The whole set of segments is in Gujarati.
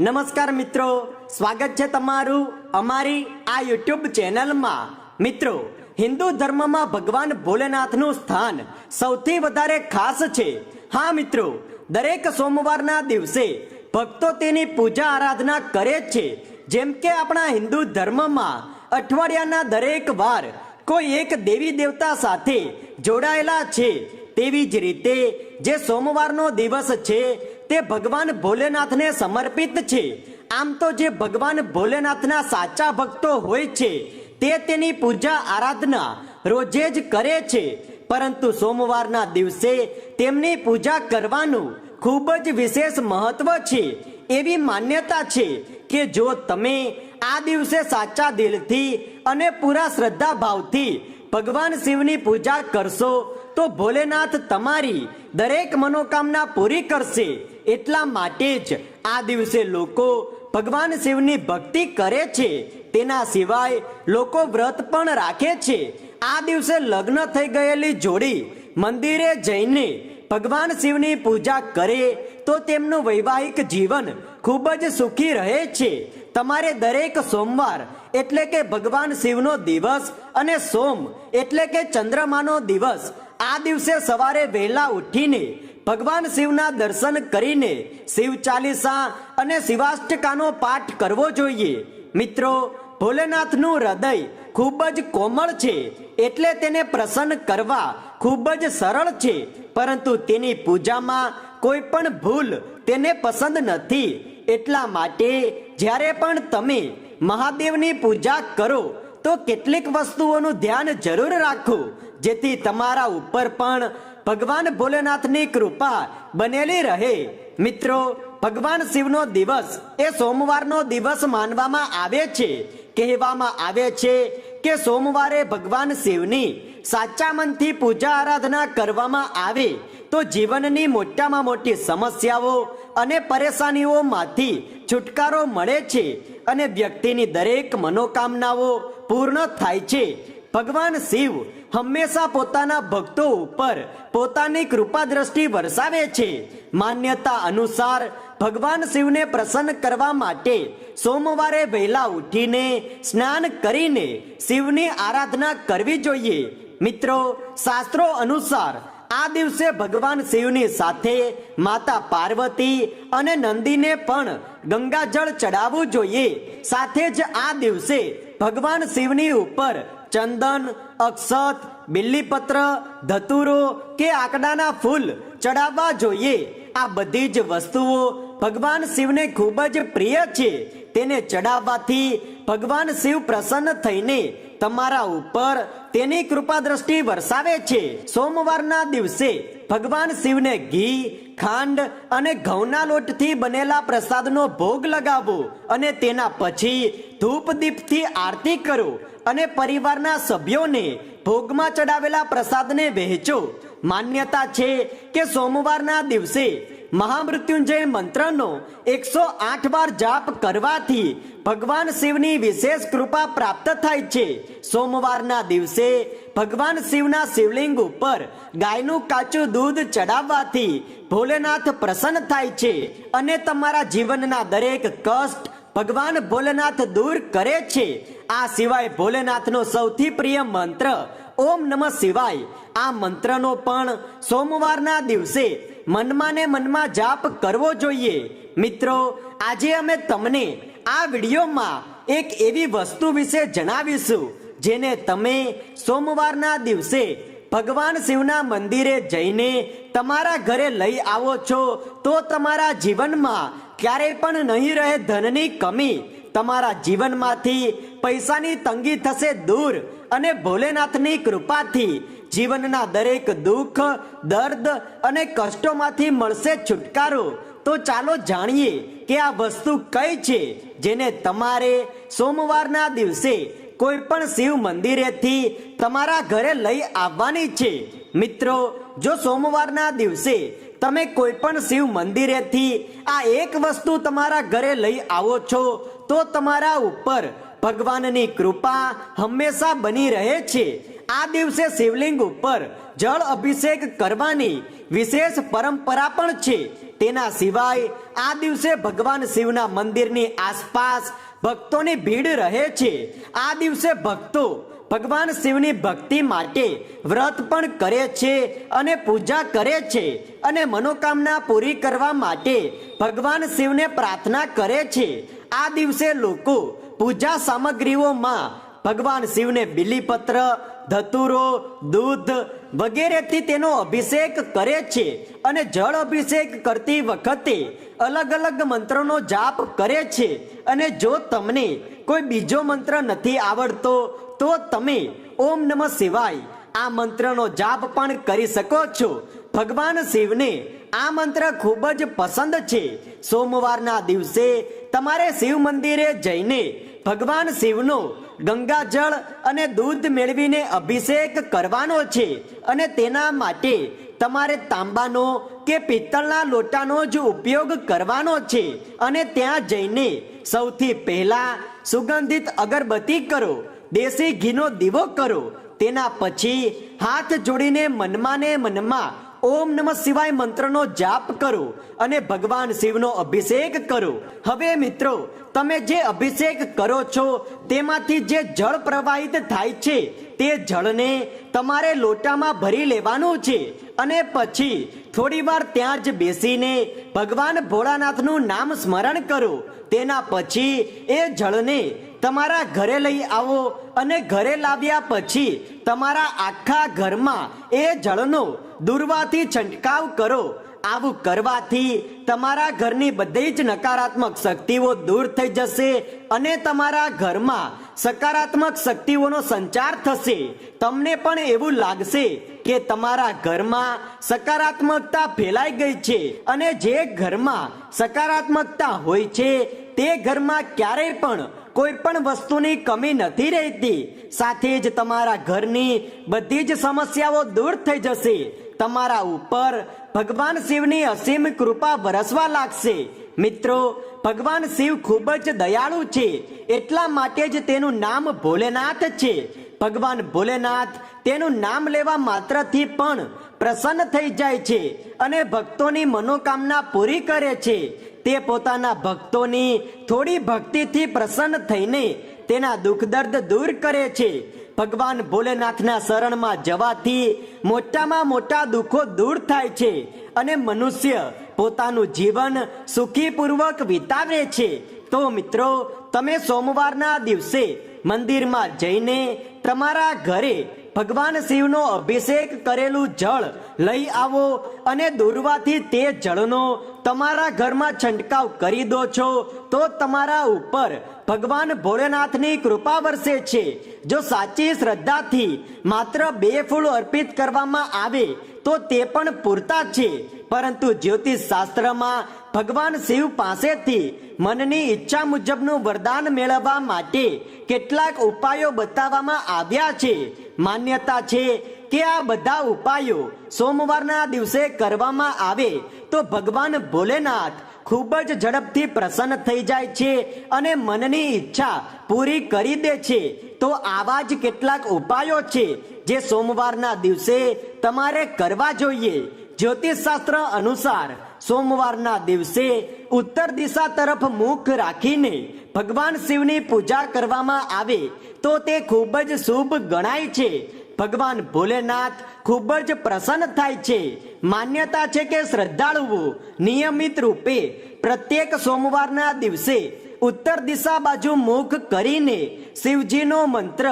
નમસ્કાર મિત્રો, સ્વાગત છે તમારું અમારી આ યુટ્યુબ ચેનલમાં. મિત્રો, હિન્દુ ધર્મમાં ભગવાન ભોલેનાથનું સ્થાન સૌથી વધારે ખાસ છે. હા, મિત્રો, દરેક સોમવારના દિવસે ભક્તો તેની પૂજા આરાધના કરે છે. જેમ કે આપણા હિન્દુ ધર્મમાં અઠવાડિયાના દરેક વાર કોઈ એક દેવી દેવતા સાથે જોડાયેલા છે. તેવી જ રીતે જે સોમવારનો દિવસ છે તે ભગવાન ભોલેનાથને સમર્પિત છે. આમ તો જે ભગવાન ભોલેનાથના સાચા ભક્તો હોય છે, તે તેની પૂજા આરાધના રોજે જ કરે છે. પરંતુ સોમવારના દિવસે તેમની પૂજા કરવાનું ખૂબ જ વિશેષ મહત્વ છે. એવી માન્યતા છે કે જો તમે આ દિવસે સાચા દિલથી અને પૂરા શ્રદ્ધા ભાવથી ભગવાન શિવની પૂજા કરશો, તો ભોલેનાથ તમારી દરેક મનોકામના પૂરી કરશે. એટલા માટે જ આ દિવસે લોકો ભગવાન શિવની ભક્તિ કરે છે. તેના સિવાય લોકો વ્રત પણ રાખે છે. આ દિવસે લગ્ન થઈ ગયેલી જોડી મંદિરે જઈને ભગવાન શિવની પૂજા કરે તો તેમનું વૈવાહિક જીવન ખૂબ જ સુખી રહે છે. તમારે દરેક સોમવાર એટલે કે ભગવાન શિવનો દિવસ અને સોમ એટલે કે ચંદ્રમાનો દિવસ આ દિવસે સવારે વહેલા ઉઠીને ભગવાન શિવના દર્શન કરીને શિવ ચાલીસા અને શિવાષ્ટકાનો પાઠ કરવો જોઈએ. મિત્રો, ભોલેનાથનું હૃદય ખૂબ જ કોમળ છે, એટલે તેને પ્રસન્ન કરવા ખૂબ જ સરળ છે, પરંતુ તેની પૂજામાં કોઈ પણ ભૂલ તેને પસંદ નથી. એટલા માટે જ્યારે પણ તમે મહાદેવની પૂજા કરો, તો કેટલીક વસ્તુઓનું ધ્યાન જરૂર રાખો, જેથી તમારા ઉપર પણ ભગવાન ભોલેનાથની કૃપા બનેલી રહે. મિત્રો, ભગવાન શિવનો દિવસ એ સોમવારનો દિવસ માનવામાં આવે છે. કહેવામાં આવે છે કે સોમવારે ભગવાન શિવની સાચા મનથી પૂજા આરાધના કરવામાં આવે. તો જીવનની મોટામાં મોટી સમસ્યાઓ અને પરેશાનીઓમાંથી છુટકારો મળે છે અને વ્યક્તિની દરેક મનોકામનાઓ પૂર્ણ થાય છે. ભગવાન શિવ હંમેશા પોતાના ભક્તો ઉપર પોતાની કૃપા દ્રષ્ટિ વરસાવે છે. માન્યતા અનુસાર ભગવાન શિવને પ્રસન્ન કરવા માટે સોમવારે વહેલા ઉઠીને સ્નાન કરીને શિવની આરાધના કરવી જોઈએ. મિત્રો, શાસ્ત્રો અનુસાર આ દિવસે ભગવાન શિવની સાથે માતા પાર્વતી અને નંદીને પણ ગંગાજળ ચડાવવું જોઈએ. સાથે જ આ દિવસે ભગવાન શિવની ઉપર ચંદન અક્ષત, બિલ્લીપત્ર, ધતુરો કે આકડાના ફૂલ ચડાવવા જોઈએ. આ બધી જ વસ્તુઓ ભગવાન શિવને ખૂબ જ પ્રિય છે. તેને ચડાવવાથી ભગવાન શિવ પ્રસન્ન થઈને તમારા ઉપર તેની કૃપા દ્રષ્ટિ વરસાવે છે. સોમવારના દિવસે ભગવાન શિવને ઘી, ખાંડ અને ઘઉંના લોટથી બનેલા પ્રસાદનો ભોગ લગાવો અને તેના પછી ધૂપ દીપથી આરતી કરો અને પરિવારના સભ્યોને ભોગમાં ચડાવેલા પ્રસાદને વહેંચો. માન્યતા છે કે સોમવારના દિવસે મહામૃત્યુંજય મંત્રનો એકસો આઠ વાર જાપ કરવાથી ભગવાન શિવની વિશેષ કૃપા પ્રાપ્ત થાય છે. સોમવારના દિવસે ભગવાન શિવના શિવલિંગ ઉપર ગાયનું કાચું દૂધ ચડાવવાથી ભોલેનાથ પ્રસન્ન થાય છે અને તમારા જીવનના દરેક કષ્ટ ભગવાન ભોલેનાથ દૂર કરે છે. આ સિવાય ભોલેનાથનો સૌથી પ્રિય મંત્ર ઓમ નમઃ શિવાય. આ મંત્રનો પણ સોમવારના દિવસે મનમાં ને મનમાં જાપ કરવો જોઈએ. મિત્રો, આજે અમે તમને આ વિડીયોમાં એક એવી વસ્તુ વિશે જણાવીશું, જેને તમે સોમવારના દિવસે ભગવાન શિવના મંદિરે જઈને તમારા ઘરે લઈ આવો છો, તો તમારા જીવનમાં ક્યારેય પણ નહીં રહે ધનની કમી. તમારા જીવનમાંથી પૈસાની તંગી થશે દૂર અને ભોલેનાથની કૃપાથી જીવનના દરેક દુઃખ, દર્દ અને કષ્ટોમાંથી મળશે છુટકારો. તો ચાલો જાણીએ કે આ વસ્તુ કઈ છે જેને તમારે સોમવારના દિવસે કોઈ પણ શિવ મંદિરેથી તમારા ઘરે લઈ આવવાની છે. મિત્રો, જો સોમવારના દિવસે તમે કોઈ પણ શિવ મંદિરેથી આ એક વસ્તુ તમારા ઘરે લઈ આવો છો, તો તમારા ઉપર ભગવાનની કૃપા હંમેશા બની રહે છે. આ દિવસે શિવલિંગ ઉપર જળ અભિષેક કરવાની વિશેષ પરંપરા પણ છે. તેના સિવાય આ દિવસે ભગવાન શિવના મંદિરની આસપાસ ભક્તોની ભીડ રહે છે. આ દિવસે ભક્તો ભગવાન શિવની ભક્તિ માટે વ્રત પણ કરે છે અને પૂજા કરે છે અને મનોકામના પૂરી કરવા માટે ભગવાન શિવને પ્રાર્થના કરે છે. આ દિવસે લોકો પૂજા સામગ્રીઓમાં ભગવાન શિવને બિલીપત્ર, ધતુરો, દૂધ વગેરેથી તેનો અભિષેક કરે છે અને જળ અભિષેક કરતી વખતે અલગ અલગ મંત્રોનો જાપ કરે છે. અને જો તમને કોઈ બીજો મંત્ર નથી આવડતો, તો તમે ઓમ નમઃ શિવાય આ મંત્રનો જાપ પણ કરી શકો છો. ભગવાન શિવને આ મંત્ર ખૂબ જ પસંદ છે. સોમવારના દિવસે તમારે શિવ મંદિરે જઈને ભગવાન શિવનો ગંગાજળ અને દૂધ મેળવીને અભિષેક કરવાનો છે અને તેના માટે તમારે તાંબાનો કે પિત્તળના લોટાનો જ ઉપયોગ કરવાનો છે અને ત્યાં જઈને સૌથી પહેલા સુગંધિત અગરબત્તી કરો, દેશી ઘીનો દીવો કરો, તેના પછી હાથ જોડીને મનમાં ને મનમાં ઓમ નમઃ શિવાય મંત્રનો જાપ કરો અને ભગવાન શિવનો અભિષેક કરો. હવે મિત્રો, તમે જે અભિષેક કરો છો, તેમાંથી જે જળ પ્રવાહિત થાય છે, તે જળને તમારે લોટામાં ભરી લેવાનું છે અને પછી થોડીવાર ત્યાં જ બેસીને ભગવાન ભોળાનાથનું નામ સ્મરણ કરો. તેના પછી એ જળને તમારા ઘરે લઈ આવો અને ઘરે લાવ્યા પછી તમારા આખા ઘરમાં એ જળનો દુર્વાથી છંટકાવ કરો. આવું કરવાથી તમારા ઘરની બધી જ નકારાત્મક શક્તિઓ દૂર થઈ જશે અને તમારા ઘરમાં સકારાત્મક શક્તિઓનો સંચાર થશે. તમને પણ એવું લાગશે કે તમારા ઘરમાં સકારાત્મકતા ફેલાઈ ગઈ છે અને જે ઘરમાં સકારાત્મકતા હોય છે તે ઘરમાં ક્યારેય પણ કોઈ પણ વસ્તુની કમી નથી રહેતી. સાથે જ તમારા ઘરની બધી જ સમસ્યાઓ દૂર થઈ જશે. તમારા ઉપર ભગવાન શિવની અસીમ કૃપા વરસવા લાગશે. મિત્રો, ભગવાન શિવ ખૂબ જ દયાળુ છે. એટલા માટે જ તેનું નામ ભોલેનાથ છે. ભગવાન ભોલેનાથ તેનું નામ લેવા માત્રથી પણ પ્રસન્ન થઈ જાય છે અને ભક્તોની મનોકામના પૂરી કરે છે. તે પોતાના ભક્તોની થોડી ભક્તિથી પ્રસન્ન થઈને તેના દુઃખ દર્દ દૂર કરે છે. ભગવાન ભોલેનાથના શરણમાં જવાથી મોટામાં મોટા દુઃખો દૂર થાય છે અને મનુષ્ય પોતાનું જીવન સુખીપૂર્વક વિતાવે છે. તો મિત્રો, તમે સોમવારના દિવસે મંદિરમાં જઈને તમારા ઘરે ભગવાન શિવનો અભિષેક કરેલું જળ લઈ આવો અને દોરવાથી તે જળનો તમારા ઘરમાં છંટકાવ કરી દો છો, તો તમારા ઉપર ભગવાન ભોળેનાથની કૃપા વરસે છે. જો સાચી શ્રદ્ધાથી માત્ર બે ફૂલ અર્પિત કરવામાં આવે, તો તે પણ પૂરતા છે. પરંતુ જ્યોતિષ શાસ્ત્રમાં ભગવાન શિવ પાસેથી મનની ઈચ્છા મુજબનું વરદાન મેળવવા માટે કેટલાક ઉપાયો બતાવવામાં આવ્યા છે. માન્યતા છે કે આ બધા ઉપાયો સોમવારના દિવસે કરવામાં આવે તો ભગવાન ભોલેનાથ ખૂબ જ ઝડપથી પ્રસન્ન થઈ જાય છે અને મનની ઈચ્છા પૂરી કરી દે છે. તો આવા જ કેટલાક ઉપાયો છે જે સોમવારના દિવસે તમારે કરવા જોઈએ. જ્યોતિષ શાસ્ત્ર અનુસાર સોમવારના દિવસે ઉત્તર દિશા તરફ મુખ રાખીને ભગવાન શિવની પૂજા કરવામાં આવે તો તે ખૂબ જ શુભ ગણાય છે. ભગવાન ભોલેનાથ ખૂબ જ પ્રસન્ન થાય છે. માન્યતા છે કે શ્રદ્ધાળુઓ નિયમિત રૂપે પ્રત્યેક સોમવારના દિવસે ઉત્તર દિશા બાજુ મુખ કરીને શિવજીનો મંત્ર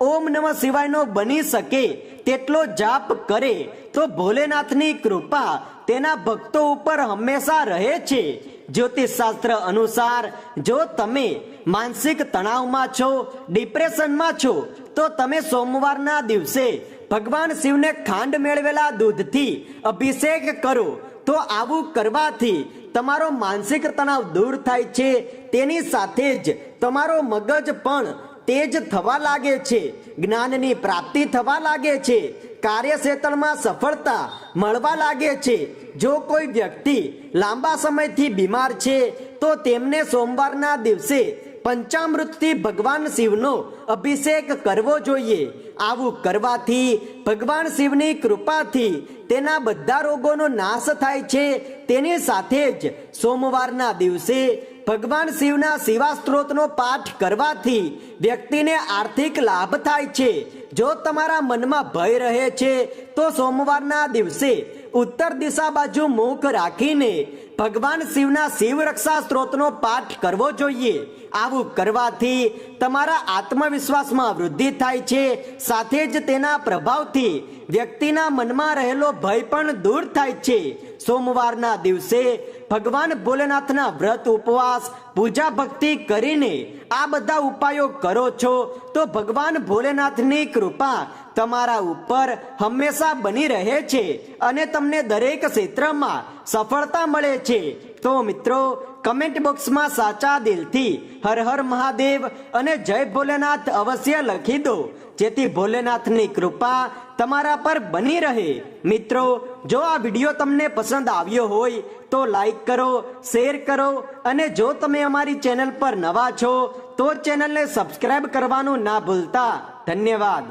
ઓમ નમઃ શિવાયનો બની શકે તેટલો જાપ કરે તો ભોલેનાથની કૃપા તેના ભક્તો ઉપર હંમેશા રહે છે. જ્યોતિષ શાસ્ત્ર અનુસાર જો તમે માનસિક તણાવમાં છો, ડિપ્રેશનમાં છો, તો તમે સોમવારના દિવસે ભગવાન શિવને ખાંડ મેળવેલા દૂધથી અભિષેક કરો. તો આવું કરવાથી તમારો માનસિક તણાવ દૂર થાય છે. તેની સાથે જ તમારો મગજ પણ તેજ થવા લાગે છે. જ્ઞાનની પ્રાપ્તિ થવા લાગે છે. કાર્યક્ષેત્રમાં સફળતા મળવા લાગે છે. જો કોઈ વ્યક્તિ લાંબા સમયથી બીમાર છે, તો તેમને સોમવારના દિવસે પંચામૃતથી ભગવાન શિવનો અભિષેક કરવો જોઈએ. આવું કરવાથી ભગવાન શિવની કૃપાથી તેના બધા રોગોનો નાશ થાય છે. તેની સાથે જ સોમવારના દિવસે ભગવાન શિવના શિવા સ્ત્રોતનો પાઠ કરવાથી વ્યક્તિને આર્થિક લાભ થાય છે. જો તમારા મનમાં ભય રહે છે, તો સોમવારના દિવસે ઉત્તર દિશા બાજુ મુખ રાખીને ભગવાન શિવના શિવ રક્ષા સ્ત્રોતનો પાઠ કરવો જોઈએ. આવું કરવાથી તમારા આત્મવિશ્વાસમાં વૃદ્ધિ થાય છે, સાથે જ તેના પ્રભાવથી વ્યક્તિના મનમાં રહેલો ભય પણ દૂર થાય છે. સોમવારના દિવસે ભગવાન ભોલેનાથના વ્રત ઉપવાસ, પૂજા ભક્તિ કરીને આ બધા ઉપાયો કરો છો, તો ભગવાન ભોલેનાથની કૃપા તમારા ઉપર હંમેશા બની રહે છે અને તમને દરેક ક્ષેત્રમાં સફળતા મળે છે. તો મિત્રો, કમેન્ટ બોક્સમાં સાચા દિલથી હર હર મહાદેવ અને જય ભોલેનાથ અવશ્ય લખી દો, જેથી ભોલેનાથની કૃપા તમારા પર બની રહે. મિત્રો જો આ વીડિયો તમને પસંદ આવ્યો હોય તો લાઈક કરો શેર કરો અને જો તમે અમારી ચેનલ પર નવા છો તો ચેનલને સબસ્ક્રાઈબ કરવાનું ના ભૂલતા. ધન્યવાદ.